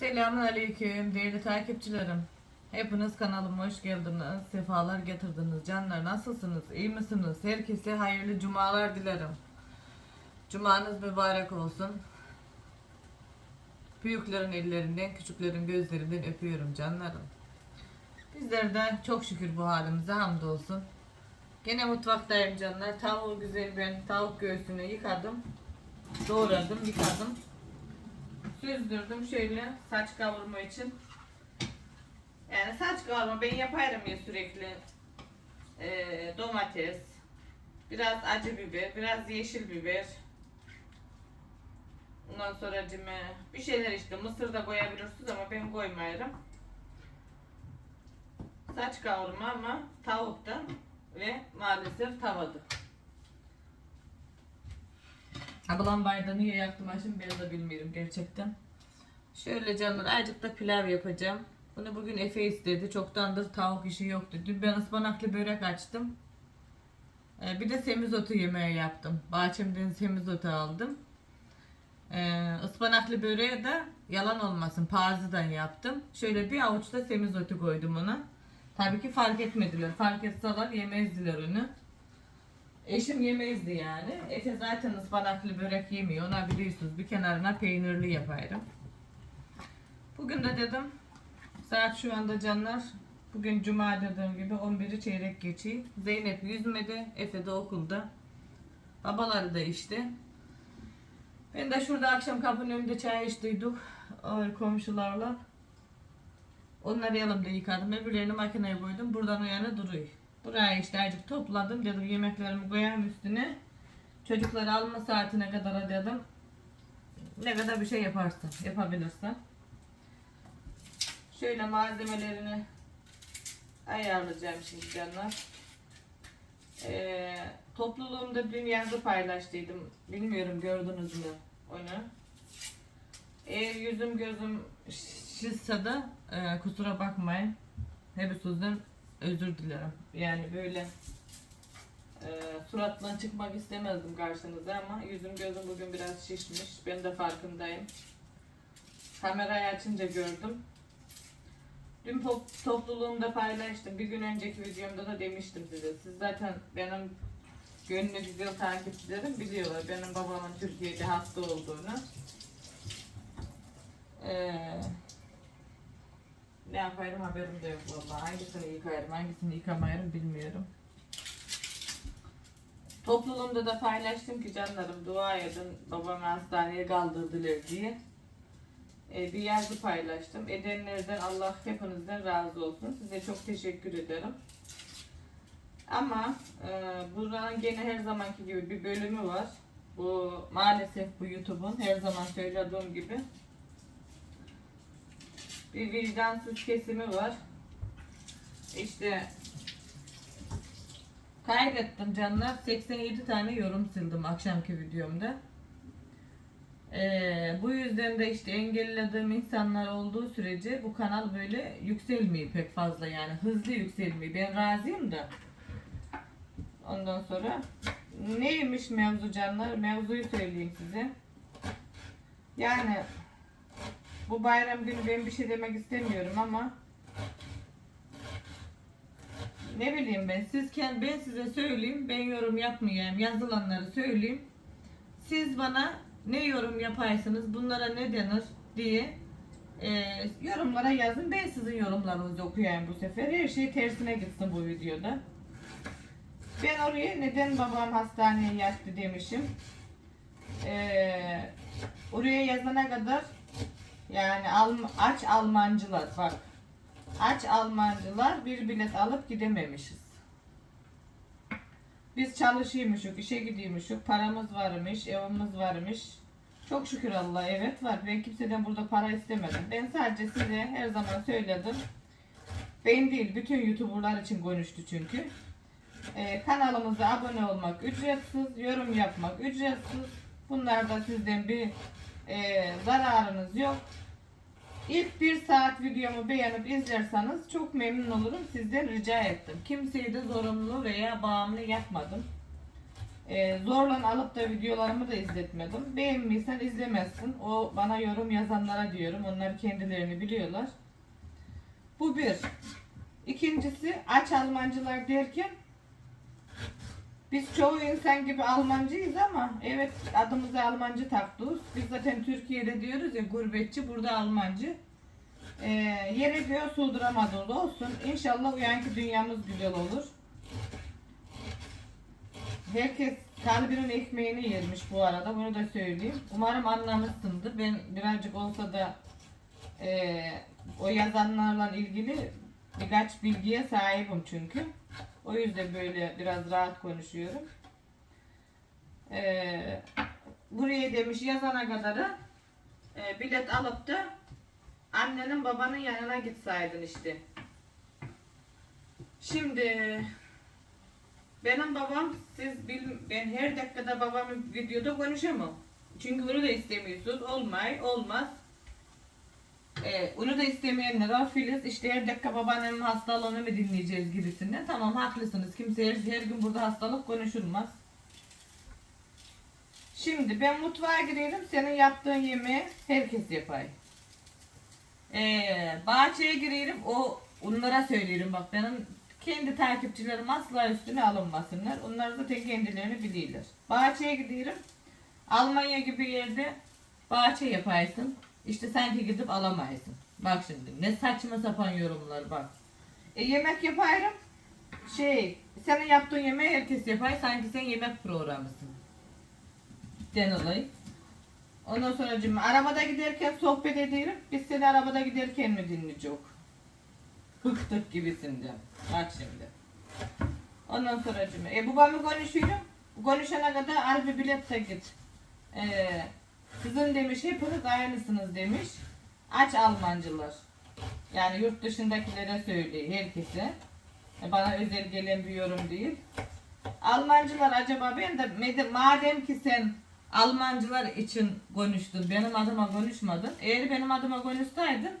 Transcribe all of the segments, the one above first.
Selamun Aleyküm değerli takipçilerim. Hepiniz kanalıma hoş geldiniz. Sefalar getirdiniz. Canlar nasılsınız? İyi misiniz? Herkese hayırlı cumalar dilerim. Cumanız mübarek olsun. Büyüklerin ellerinden, küçüklerin gözlerinden öpüyorum canlarım. Bizler de çok şükür bu halimize hamdolsun. Gene mutfaktayım canlar. Tavuğu güzel ben tavuk göğsünü yıkadım. Doğradım, yıkadım. Süzdürdüm şöyle saç kavurma için. Yani saç kavurma ben yaparım ya sürekli. Ee, domates, biraz acı biber, biraz yeşil biber. Ondan sonra cime bir şeyler işte mısır da koyabilirsiniz ama ben koymuyorum. Saç kavurma ama tavukta ve maalesef tavada. Ablam bardağı niye yaktım ha şimdi ben de bilmiyorum gerçekten. Şöyle canlar azıcık da pilav yapacağım. Bunu bugün Efe istedi. Çoktandır tavuk işi yoktu. Dün ben ıspanaklı börek açtım. Ee, bir de semizotu yemeği yaptım. Bahçemden semizotu aldım. Ee, ıspanaklı böreğe de yalan olmasın pazıdan yaptım. Şöyle bir avuç da semizotu koydum ona. Tabii ki fark etmediler. Fark etseler yemezdiler onu. Eşim yemezdi yani. Efe zaten ıspanaklı börek yemiyor. Ona biliyorsunuz bir kenarına peynirli yaparım. Bugün de dedim saat şu anda canlar bugün cuma dediğim gibi 11'i çeyrek geçiyor. Zeynep yüzmedi. Efe de okulda. Babaları da işte. Ben de şurada akşam kapının önünde çay içtiydik komşularla. Onları yanımda yıkadım. Öbürlerini makineye koydum. Buradan o yana duruyor. Buraya işte azıcık topladım. Dedim yemeklerimi koyayım üstüne. Çocukları alma saatine kadar dedim. Ne kadar bir şey yaparsın, yapabilirsen. Şöyle malzemelerini ayarlayacağım şimdi canlar. Ee, topluluğumda dün yazı paylaştıydım. Bilmiyorum gördünüz mü onu. Eğer yüzüm gözüm şişse de e, kusura bakmayın. Hepinizden özür dilerim. Yani böyle e, suratla çıkmak istemezdim karşınıza ama yüzüm gözüm bugün biraz şişmiş. Ben de farkındayım. Kamerayı açınca gördüm. Dün top, topluluğumda paylaştım. Bir gün önceki videomda da demiştim size. Siz zaten benim gönlü güzel takipçilerim biliyorlar. Benim babamın Türkiye'de hasta olduğunu. Ee, ne yaparım haberim de yok vallahi. Hangisini yıkarım, hangisini yıkamayarım bilmiyorum. Topluluğumda da paylaştım ki canlarım dua edin babamı hastaneye kaldırdılar diye. Ee, bir yazı paylaştım. Edenlerden Allah hepinizden razı olsun. Size çok teşekkür ederim. Ama e, buranın gene her zamanki gibi bir bölümü var. Bu maalesef bu YouTube'un her zaman söylediğim gibi bir vicdansız kesimi var. İşte kaydettim canlar. 87 tane yorum sildim akşamki videomda. Ee, bu yüzden de işte engellediğim insanlar olduğu sürece bu kanal böyle yükselmiyor pek fazla yani hızlı yükselmiyor. Ben razıyım da. Ondan sonra neymiş mevzu canlar? Mevzuyu söyleyeyim size. Yani bu bayram günü ben bir şey demek istemiyorum ama ne bileyim ben sizken ben size söyleyeyim ben yorum yapmayayım yazılanları söyleyeyim. Siz bana ne yorum yaparsınız bunlara ne denir diye e, yorumlara yazın. Ben sizin yorumlarınızı okuyayım bu sefer. Her şey tersine gitsin bu videoda. Ben oraya neden babam hastaneye yattı demişim. E, oraya yazana kadar yani Alm- aç Almancılar bak. Aç Almancılar bir bilet alıp gidememişiz. Biz çalışıyormuşuk, işe gidiyormuşuk, paramız varmış, evimiz varmış. Çok şükür Allah evet var. Ben kimseden burada para istemedim. Ben sadece size her zaman söyledim. Ben değil, bütün YouTuber'lar için konuştu çünkü. Ee, kanalımıza abone olmak ücretsiz, yorum yapmak ücretsiz. Bunlarda sizden bir e, zararınız yok. İlk bir saat videomu beğenip izlerseniz çok memnun olurum. Sizden rica ettim. Kimseyi de zorunlu veya bağımlı yapmadım. Ee, zorla alıp da videolarımı da izletmedim. Beğenmiysen izlemezsin. O bana yorum yazanlara diyorum. Onlar kendilerini biliyorlar. Bu bir. İkincisi aç Almancılar derken biz çoğu insan gibi Almancıyız ama evet adımıza Almancı taktık. Biz zaten Türkiye'de diyoruz ya gurbetçi burada Almancı. Ee, yere göğe sığdıramadığımız olsun. İnşallah uyanki dünyamız güzel olur. Herkes kalbinin ekmeğini yermiş bu arada. Bunu da söyleyeyim. Umarım anlamışsındır. Ben birazcık olsa da eee, o yazanlarla ilgili birkaç bilgiye sahibim çünkü. O yüzden böyle biraz rahat konuşuyorum. Eee, buraya demiş yazana kadar e, bilet alıp da annenin babanın yanına gitseydin işte. Şimdi benim babam siz bil, ben her dakikada babamın videoda konuşamam. Çünkü bunu da istemiyorsunuz. Olmay, olmaz. Ee, onu da istemeyenler var. Filiz işte her dakika babaannemin hastalığını mı dinleyeceğiz gibisinden. Tamam haklısınız. Kimse her, her gün burada hastalık konuşulmaz. Şimdi ben mutfağa girerim. Senin yaptığın yemeği herkes yapar. Ee, bahçeye girerim. O onlara söylerim. Bak benim kendi takipçilerim asla üstüne alınmasınlar. Onlar zaten kendilerini biliyorlar. Bahçeye giderim. Almanya gibi yerde bahçe yaparsın. İşte sanki gidip alamayasın. Bak şimdi ne saçma sapan yorumlar bak. E, yemek yaparım. Şey, senin yaptığın yemeği herkes yapar. Sanki sen yemek programısın. Den olayı. Ondan sonra cim, arabada giderken sohbet ederim. Biz seni arabada giderken mi dinleyecek? Bıktık gibisinden. Bak şimdi. Ondan sonra cim, e babamı konuşuyorum. Konuşana kadar bir bilet de git. Ee, kızın demiş hepiniz aynısınız demiş. Aç Almancılar. Yani yurt dışındakilere söylüyor herkese. E, Bana özel gelen bir yorum değil. Almancılar acaba ben de madem ki sen Almancılar için konuştun, benim adıma konuşmadın. Eğer benim adıma konuşsaydın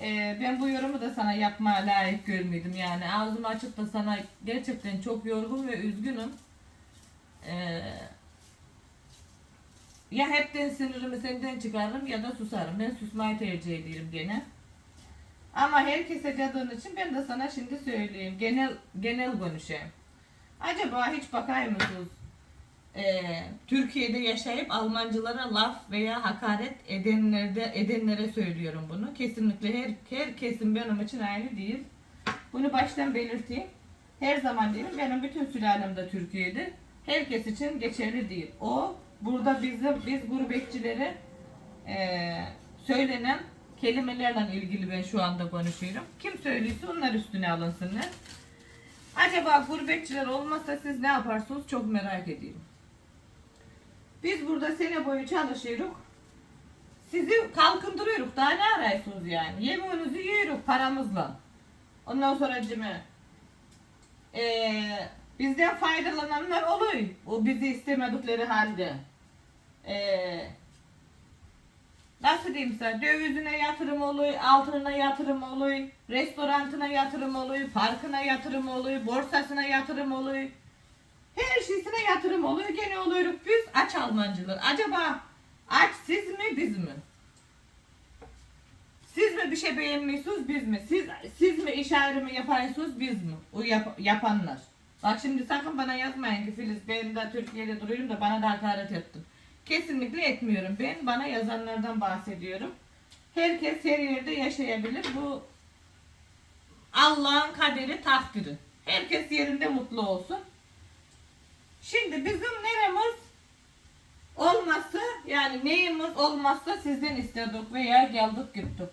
e, ben bu yorumu da sana yapmaya layık görmedim. Yani ağzımı açıp da sana gerçekten çok yorgun ve üzgünüm. E, ya hepten sinirimi senden çıkarırım ya da susarım. Ben susmayı tercih ederim gene. Ama herkese cadığın için ben de sana şimdi söyleyeyim. Genel genel konuşayım. Acaba hiç bakar mısınız? Ee, Türkiye'de yaşayıp Almancılara laf veya hakaret edenlerde edenlere söylüyorum bunu. Kesinlikle her, her kesim benim için aynı değil. Bunu baştan belirteyim. Her zaman değilim. Benim bütün sülalem de Türkiye'de. Herkes için geçerli değil. O burada bizim biz gurbetçilere eee, söylenen kelimelerle ilgili ben şu anda konuşuyorum. Kim söylüyorsa onlar üstüne alınsınlar. Acaba gurbetçiler olmasa siz ne yaparsınız çok merak ediyorum. Biz burada sene boyu çalışıyoruz. Sizi kalkındırıyoruz. Daha ne arıyorsunuz yani? Yemeğinizi yiyoruz paramızla. Ondan sonra cime ee, bizden faydalananlar oluyor. O bizi istemedikleri halde. Ee, nasıl diyeyim sana? Dövizine yatırım oluyor, altınına yatırım oluyor, restorantına yatırım oluyor, parkına yatırım oluyor, borsasına yatırım oluyor. Her şeysine yatırım oluyor. Gene oluyoruz biz aç Almancılar. Acaba aç siz mi biz mi? Siz mi bir şey beğenmiyorsunuz biz mi? Siz siz mi iş ayrımı yapıyorsunuz biz mi? O yap- yapanlar. Bak şimdi sakın bana yazmayın ki Filiz ben de Türkiye'de duruyorum da bana da hakaret ettin. Kesinlikle etmiyorum. Ben bana yazanlardan bahsediyorum. Herkes her yerde yaşayabilir. Bu Allah'ın kaderi takdiri. Herkes yerinde mutlu olsun. Şimdi bizim neremiz olmazsa yani neyimiz olmazsa sizden istedik veya geldik gittik.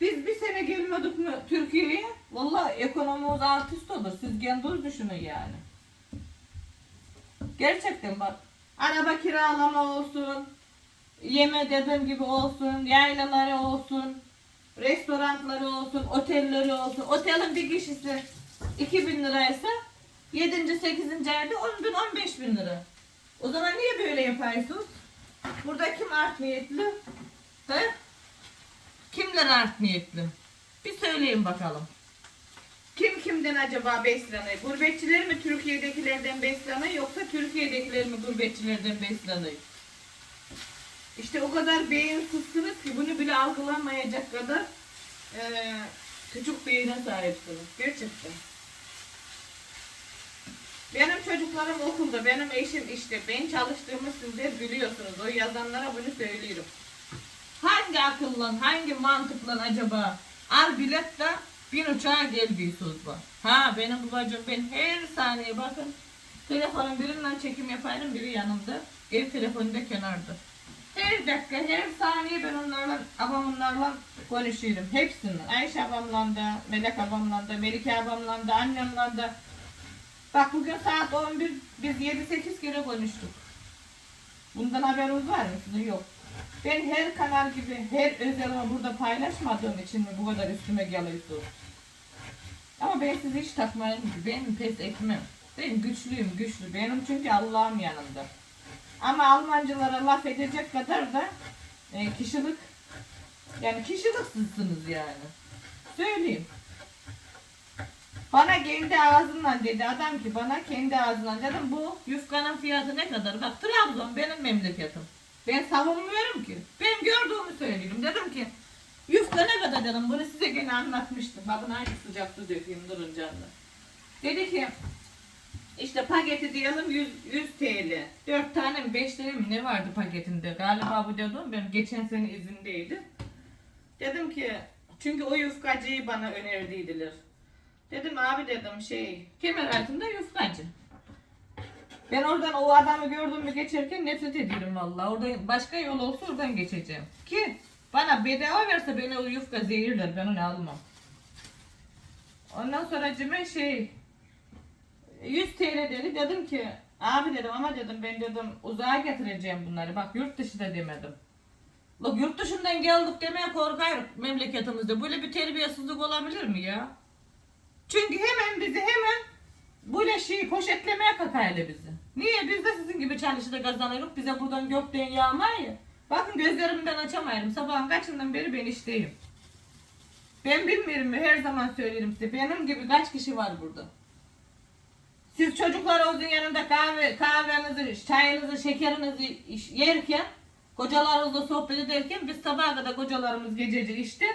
Biz bir sene gelmedik mi Türkiye'ye? Vallahi ekonomimiz alt üst olur. Siz kendiniz düşünün yani. Gerçekten bak. Araba kiralama olsun. Yeme dediğim gibi olsun. Yaylaları olsun. Restoranları olsun. Otelleri olsun. Otelin bir kişisi 2000 liraysa 7. 8. ayda 10 bin 15 bin lira. O zaman niye böyle yapıyorsunuz? Burada kim art niyetli? He? Kimler art niyetli? Bir söyleyin bakalım. Kim kim kimden acaba besleniyor? Gurbetçiler mi Türkiye'dekilerden besleniyor yoksa Türkiye'dekiler mi gurbetçilerden besleniyor? İşte o kadar beyinsizsiniz ki bunu bile algılamayacak kadar eee küçük beyine sahipsiniz. Gerçekten. Benim çocuklarım okulda, benim eşim işte. Ben çalıştığımı sizler biliyorsunuz. O yazanlara bunu söylüyorum. Hangi akıllan, hangi mantıklan acaba al bilet de bin uçağa gel diyorsunuz bu. Ha benim babacığım ben her saniye bakın telefonun birinden çekim yaparım biri yanımda. Ev telefonu da kenarda. Her dakika, her saniye ben onlarla, abamlarla konuşuyorum. Hepsinin. Ayşe abamla da, Melek abamla da, Melike abamla da, annemle de. Bak bugün saat 11 biz 7-8 kere konuştuk. Bundan haberiniz var mı? Sizin yok. Ben her kanal gibi her özelimi burada paylaşmadığım için mi bu kadar üstüme geliyorsunuz? Ama ben sizi hiç takmayın ki. Ben pes etmem. Ben güçlüyüm güçlü. Benim çünkü Allah'ım yanımda. Ama Almancılara laf edecek kadar da e, kişilik yani kişiliksizsiniz yani. Söyleyeyim. Bana kendi ağzından dedi adam ki bana kendi ağzından dedim bu yufkanın fiyatı ne kadar? Bak Trabzon benim memleketim. Ben savunmuyorum ki. Ben gördüğümü söylüyorum. Dedim ki yufka ne kadar dedim. Bunu size gene anlatmıştım. Bakın hangi sıcak su dökeyim durun canlı. Dedi ki işte paketi diyelim 100, 100 TL. 4 tane mi 5 tane mi ne vardı paketinde? Galiba bu dedim ben geçen sene izindeydi. Dedim ki çünkü o yufkacıyı bana önerdiydiler. Dedim abi dedim şey kemer altında yufkacı. Ben oradan o adamı gördüm mü geçerken nefret ediyorum vallahi. Orada başka yol olsa oradan geçeceğim. Ki bana bedava verse beni o yufka zehirler ben onu almam. Ondan sonra cime şey 100 TL dedi dedim ki abi dedim ama dedim ben dedim uzağa getireceğim bunları bak yurt dışı da demedim. Bak yurt dışından geldik demeye korkarım memleketimizde. Böyle bir terbiyesizlik olabilir mi ya? Çünkü hemen bizi hemen böyle şey poşetlemeye kakaylı bizi. Niye? Biz de sizin gibi çalışıda kazanıyoruz. Bize buradan gökten yağmıyor ya. Bakın gözlerimden açamıyorum. Sabahın kaçından beri ben işteyim. Ben bilmiyorum mu? Her zaman söylerim size. Benim gibi kaç kişi var burada? Siz çocuklarınızın yanında kahve, kahvenizi, çayınızı, şekerinizi yerken, kocalarınızla sohbet ederken biz sabaha kadar kocalarımız gececi işte,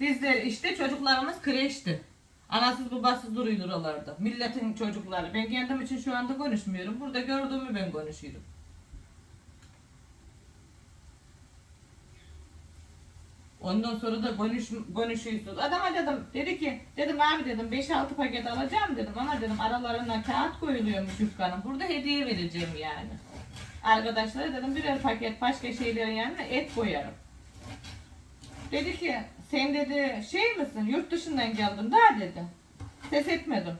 bizler işte çocuklarımız kreşti. Anasız babasız duruyor oralarda. Milletin çocukları. Ben kendim için şu anda konuşmuyorum. Burada gördüğümü ben konuşuyorum. Ondan sonra da konuş, konuşuyorsunuz. Adama dedim, dedi ki, dedim abi dedim 5-6 paket alacağım dedim ama dedim aralarına kağıt koyuluyormuş yufkanın. Burada hediye vereceğim yani. Arkadaşlara dedim birer paket başka şeylerin yanına et koyarım. Dedi ki sen dedi şey misin yurt dışından geldim daha dedi. Ses etmedim.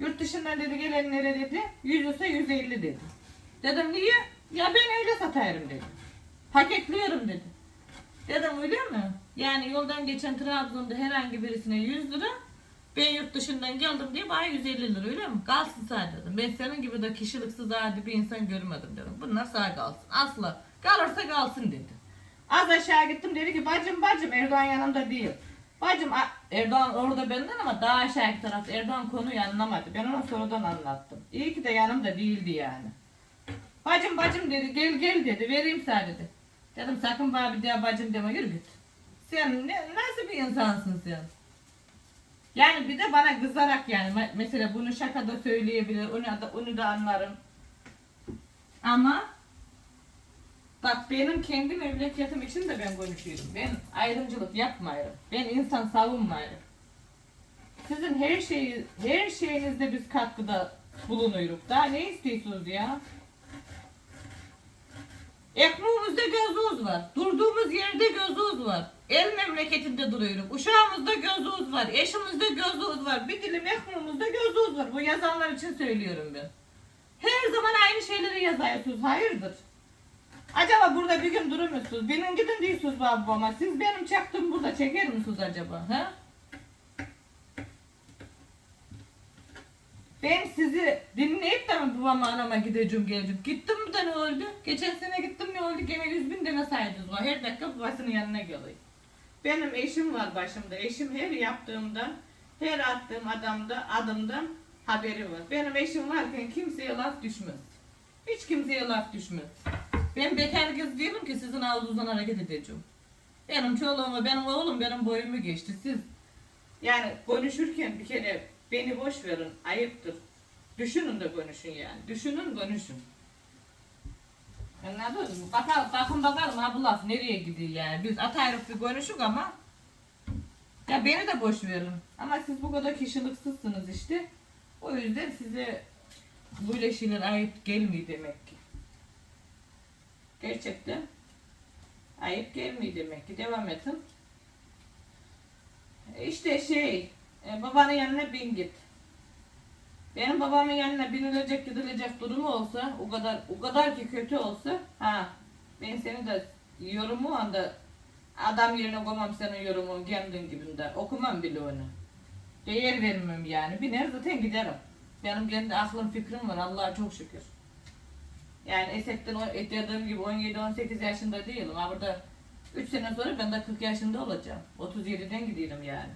Yurt dışından dedi gelenlere dedi 100 ise 150 dedi. Dedim niye? Ya ben öyle satarım dedi. Paketliyorum dedi. Dedim öyle mi? Yani yoldan geçen Trabzon'da herhangi birisine 100 lira ben yurt dışından geldim diye bana 150 lira öyle mi? Kalsın sağ dedim. Ben senin gibi de kişiliksiz adi bir insan görmedim dedim. Bunlar sağ kalsın. Asla. Kalırsa kalsın dedi. Az aşağı gittim dedi ki bacım bacım Erdoğan yanımda değil. Bacım Erdoğan orada benden ama daha aşağıki tarafta Erdoğan konuyu anlamadı. Ben ona sonradan anlattım. İyi ki de yanımda değildi yani. Bacım bacım dedi gel gel dedi vereyim sana dedi. Dedim sakın bana bir daha bacım deme yürü git. Sen ne, nasıl bir insansın sen? Yani bir de bana kızarak yani Me- mesela bunu şakada söyleyebilir onu da, onu da anlarım. Ama bak benim kendi memleketim için de ben konuşuyorum. Ben ayrımcılık yapmıyorum. Ben insan savunmuyorum. Sizin her şeyi her şeyinizde biz katkıda bulunuyoruz. Daha ne istiyorsunuz ya? Ekmeğimizde gözümüz var. Durduğumuz yerde gözümüz var. El memleketinde duruyoruz. Uşağımızda gözümüz var. Eşimizde gözümüz var. Bir dilim ekmeğimizde gözümüz var. Bu yazanlar için söylüyorum ben. Her zaman aynı şeyleri yazıyorsunuz. Hayırdır? Acaba burada bir gün durur musunuz? Benim gidin diyorsunuz babama. Siz benim çaktığımı burada çeker misiniz acaba? Ha? Ben sizi dinleyip de mi babama anama gideceğim geleceğim? Gittim mi de ne oldu? Geçen sene gittim ne oldu? Gene yüz bin tane saydınız var. Her dakika babasının yanına geliyor. Benim eşim var başımda. Eşim her yaptığımda Her attığım adamda, adımdan haberi var. Benim eşim varken kimseye laf düşmez. Hiç kimseye laf düşmez. Ben bekar kız değilim ki sizin ağzınızdan hareket edeceğim. Benim çoluğum, benim oğlum benim boyumu geçti. Siz yani konuşurken bir kere beni boş verin. Ayıptır. Düşünün de konuşun yani. Düşünün konuşun. Anladın mı? Bakalım, bakın bakalım ha bu laf nereye gidiyor yani. Biz atayırıp bir konuşuk ama ya beni de boş verin. Ama siz bu kadar kişiliksizsiniz işte. O yüzden size böyle şeyler ayıp gelmiyor demek ki. Gerçekten ayıp gelmiyor demek ki. Devam edin. İşte şey, e, babanın yanına bin git. Benim babamın yanına binilecek gidilecek durumu olsa, o kadar o kadar ki kötü olsa, ha ben seni de yorumu anda adam yerine koymam senin yorumun kendin gibinde. Okumam bile onu. Değer vermem yani. Biner zaten giderim. Benim kendi aklım fikrim var Allah'a çok şükür. Yani Esek'ten dediğim gibi 17-18 yaşında değilim. Ha burada 3 sene sonra ben de 40 yaşında olacağım. 37'den gidiyorum yani.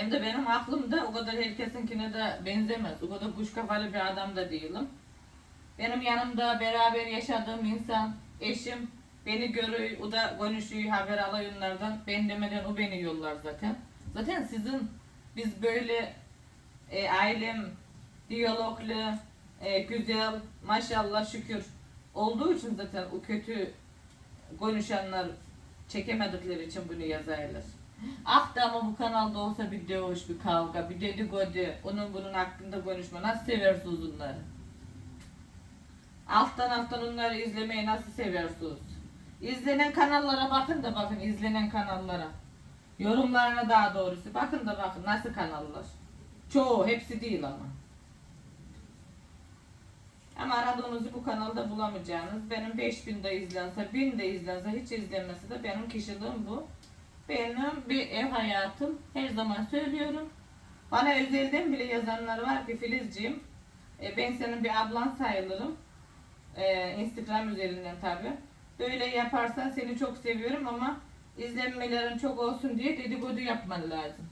Hem de benim aklım da o kadar herkesinkine de benzemez. O kadar kuş kafalı bir adam da değilim. Benim yanımda beraber yaşadığım insan, eşim beni görüyor, o da konuşuyor, haber alıyor onlardan. Ben demeden o beni yollar zaten. Zaten sizin biz böyle e, ailem diyaloglu, e, güzel, maşallah şükür olduğu için zaten o kötü konuşanlar çekemedikleri için bunu yazarlar. Ah da ama bu kanalda olsa bir dövüş, bir kavga, bir dedikodu, onun bunun hakkında konuşma. Nasıl seversiniz onları? Alttan alttan onları izlemeyi nasıl seversiniz? İzlenen kanallara bakın da bakın izlenen kanallara. Yorumlarına daha doğrusu. Bakın da bakın nasıl kanallar. Çoğu, hepsi değil ama. Ama aradığınızı bu kanalda bulamayacağınız. Benim 5000 de izlense, 1000 de izlense, hiç izlenmese de benim kişiliğim bu. Benim bir ev hayatım. Her zaman söylüyorum. Bana özelden bile yazanlar var ki Filizciğim, e, ben senin bir ablan sayılırım. E, Instagram üzerinden tabi. Böyle yaparsan seni çok seviyorum ama izlenmelerin çok olsun diye dedikodu yapman lazım.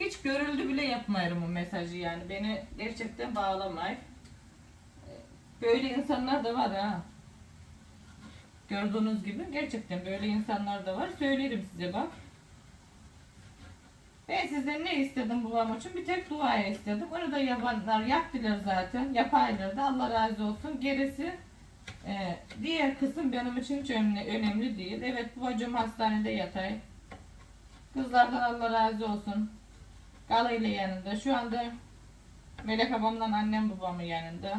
Hiç görüldü bile yapmayırım o mesajı yani. Beni gerçekten bağlamayın. Böyle insanlar da var ha. Gördüğünüz gibi gerçekten böyle insanlar da var. Söylerim size bak. Ben sizden ne istedim babam için? Bir tek dua istedim. Onu da yapanlar yaptılar zaten. Yaparlar da Allah razı olsun. Gerisi e, diğer kısım benim için hiç önemli, değil. Evet babacığım hastanede yatay. Kızlardan Allah razı olsun. Gala ile yanında. Şu anda Melek abamdan annem babamın yanında.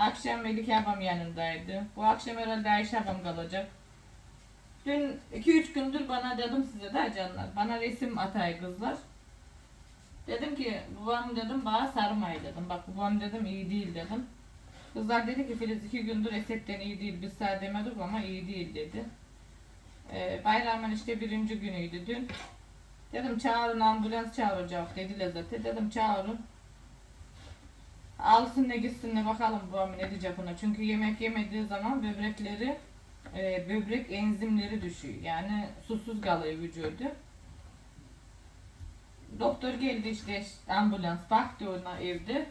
Akşam Melike abam yanındaydı. Bu akşam herhalde Ayşe abam kalacak. Dün 2-3 gündür bana dedim size de canlar. Bana resim atay kızlar. Dedim ki babam dedim bana sarmayı dedim. Bak babam dedim iyi değil dedim. Kızlar dedi ki Filiz iki gündür esetten iyi değil. Biz sana demedik ama iyi değil dedi. Ee, bayramın işte birinci günüydü dün. Dedim çağırın ambulans çağıracak dediler zaten. Dedim çağırın. Alsın ne gitsin ne bakalım babam ne diyecek ona. Çünkü yemek yemediği zaman böbrekleri e, böbrek enzimleri düşüyor. Yani susuz kalıyor vücudu. Doktor geldi işte ambulans baktı ona evde.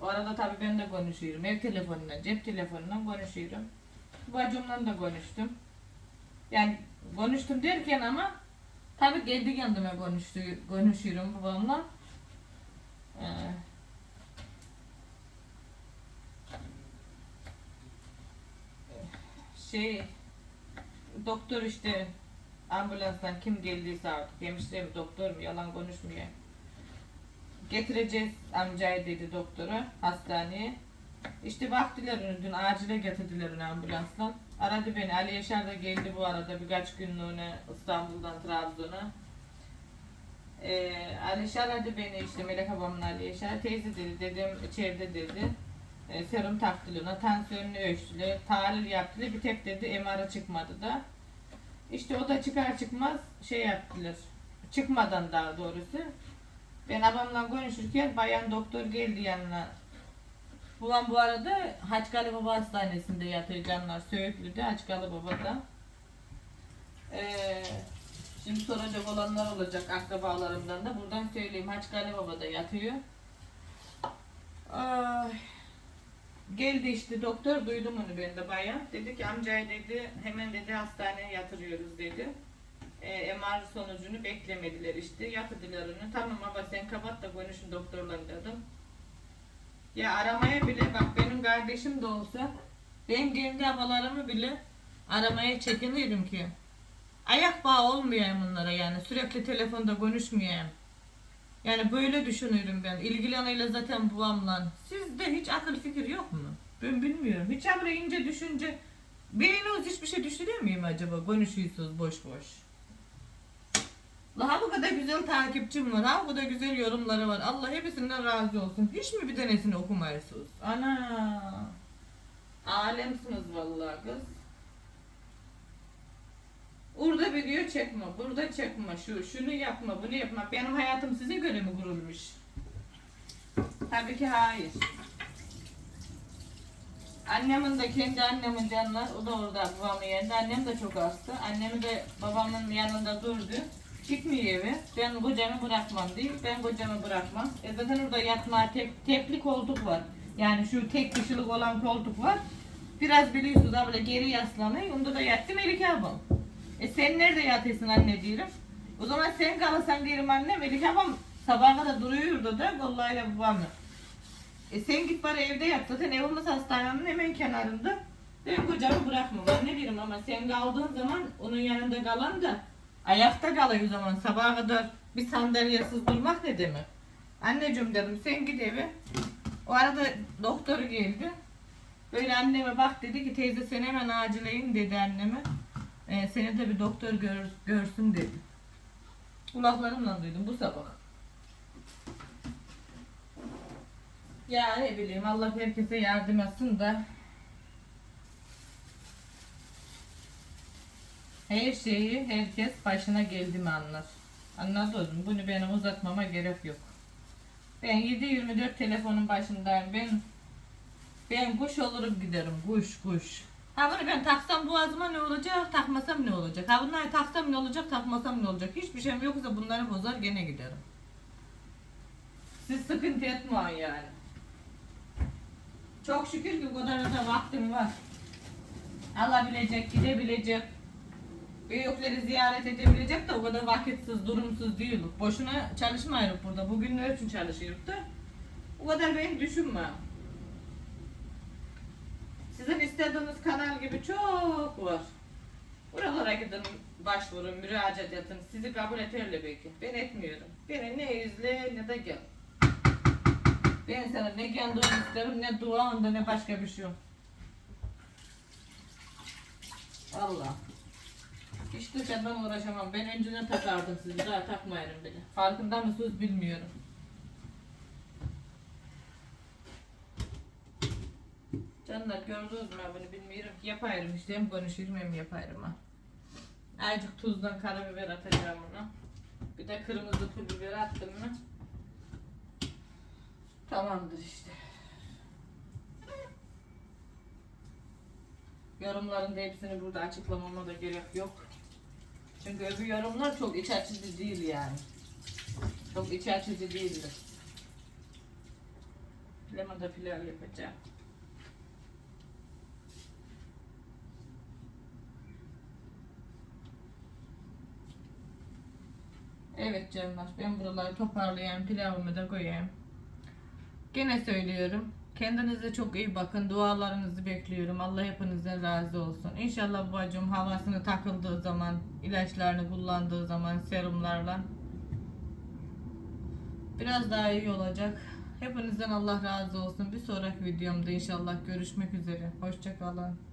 O arada tabii ben de konuşuyorum. Ev telefonundan, cep telefonundan konuşuyorum. Bacımla da konuştum. Yani konuştum derken ama tabii kendi kendime konuştu, konuşuyorum babamla. Ee, şey doktor işte ambulanstan kim geldiyse artık hemşire mi doktor mu yalan konuşmuyor. Getireceğiz amcayı dedi doktora hastaneye. İşte baktılar onu dün acile getirdiler onu ambulansla. Aradı beni Ali Yaşar da geldi bu arada birkaç günlüğüne İstanbul'dan Trabzon'a. Ee, Ali Yaşar aradı beni işte Melek abamın Ali Yaşar teyze dedi dedim içeride dedi. E, serum taktılar ona, tansiyonunu ölçtüler, tahlil yaptılar. Bir tek dedi MR'a çıkmadı da. İşte o da çıkar çıkmaz şey yaptılar. Çıkmadan daha doğrusu. Ben abamla konuşurken bayan doktor geldi yanına. Babam bu arada Haçkalı Baba Hastanesi'nde yatıyor canlar. Söğütlü'de Haçkalı Baba'da. Ee, şimdi soracak olanlar olacak akrabalarımdan da. Buradan söyleyeyim. Haçkale Baba da yatıyor. Ay. Geldi işte doktor duydum onu ben de bayağı. Dedi ki amcayı dedi hemen dedi hastaneye yatırıyoruz dedi. E, MR sonucunu beklemediler işte. Yatırdılar onu. Tamam baba sen kapat da konuşun doktorla dedim. Ya aramaya bile bak benim kardeşim de olsa ben kendi abalarımı bile aramaya çekinirim ki. Ayak bağı olmayayım bunlara yani sürekli telefonda konuşmayayım. Yani böyle düşünüyorum ben. İlgileniyle zaten babamla. Sizde hiç akıl fikir yok mu? Ben bilmiyorum. Hiç böyle ince düşünce beyniniz hiçbir şey düşünüyor muyum acaba? Konuşuyorsunuz boş boş. La bu kadar güzel takipçim var. Ha bu kadar güzel yorumları var. Allah hepsinden razı olsun. Hiç mi bir tanesini okumayasınız? Ana. Alemsiniz vallahi kız. Orada video çekme, burada çekme, şu, şunu yapma, bunu yapma. Benim hayatım size göre mi kurulmuş? Tabii ki hayır. Annemin de kendi annemin canlar, o da orada babamın yanında. Annem de çok hasta. Annemi de babamın yanında durdu. Gitmiyor eve. Ben kocamı bırakmam değil. Ben kocamı bırakmam. E zaten orada yatma tek, tekli koltuk var. Yani şu tek kişilik olan koltuk var. Biraz biliyorsunuz böyle geri yaslanıyor. Onda da yattı Melike abam. E sen nerede yatıyorsun anne diyorum. O zaman sen kalırsan diyorum anne Melike abam sabaha kadar duruyor orada da kollayla babamla. E sen git bari evde yat zaten evimiz hastanenin hemen kenarında. Ben kocamı bırakmam anne diyorum ama sen kaldığın zaman onun yanında kalan da ayakta kalıyor o zaman sabaha kadar bir sandalyesiz durmak ne demek? Anneciğim dedim sen git eve. O arada doktor geldi. Böyle anneme bak dedi ki teyze sen hemen acileyin dedi anneme. Ee, seni de bir doktor gör, görsün dedi. Kulaklarımla duydum bu sabah. Ya ne bileyim Allah herkese yardım etsin de. Her şeyi herkes başına geldi mi anlar. Anladın mı? Bunu benim uzatmama gerek yok. Ben 7-24 telefonun başındayım. Ben ben kuş olurum giderim. Kuş kuş. Ha bunu ben taksam boğazıma ne olacak, takmasam ne olacak? Ha bunları taksam ne olacak, takmasam ne olacak? Hiçbir şeyim yoksa bunları bozar gene giderim. Siz sıkıntı etmeyin yani. Çok şükür ki bu kadar da vaktim var. Alabilecek, gidebilecek. Büyükleri ziyaret edebilecek de o kadar vakitsiz, durumsuz değiliz. Boşuna çalışmıyoruz burada. Bugünler için çalışıyoruz da. O kadar beni düşünme. Sizin istediğiniz kanal gibi çok var. Buralara gidin, başvurun, müracaat edin. Sizi kabul ederler belki. Ben etmiyorum. Beni ne izle ne de gel. Ben sana ne kendimi isterim, ne duanda ne başka bir şey. Allah. Hiç de uğraşamam. Ben önceden takardım sizi. Daha takmayarım bile. Farkında mısınız bilmiyorum. Canlar gördünüz mü bunu bilmiyorum. Yaparım işte hem konuşurum hem yaparım ha. Azıcık tuzdan karabiber atacağım ona. Bir de kırmızı pul biber attım mı? Tamamdır işte. Yorumların da hepsini burada açıklamama da gerek yok. Çünkü öbür yorumlar çok iç açıcı değil yani. Çok iç açıcı değildir. Lemon da pilav yapacağım. Evet canlar ben buraları toparlayayım pilavımı da koyayım. Gene söylüyorum. Kendinize çok iyi bakın. Dualarınızı bekliyorum. Allah hepinizden razı olsun. İnşallah babacığım havasını takıldığı zaman, ilaçlarını kullandığı zaman serumlarla biraz daha iyi olacak. Hepinizden Allah razı olsun. Bir sonraki videomda inşallah görüşmek üzere. Hoşçakalın.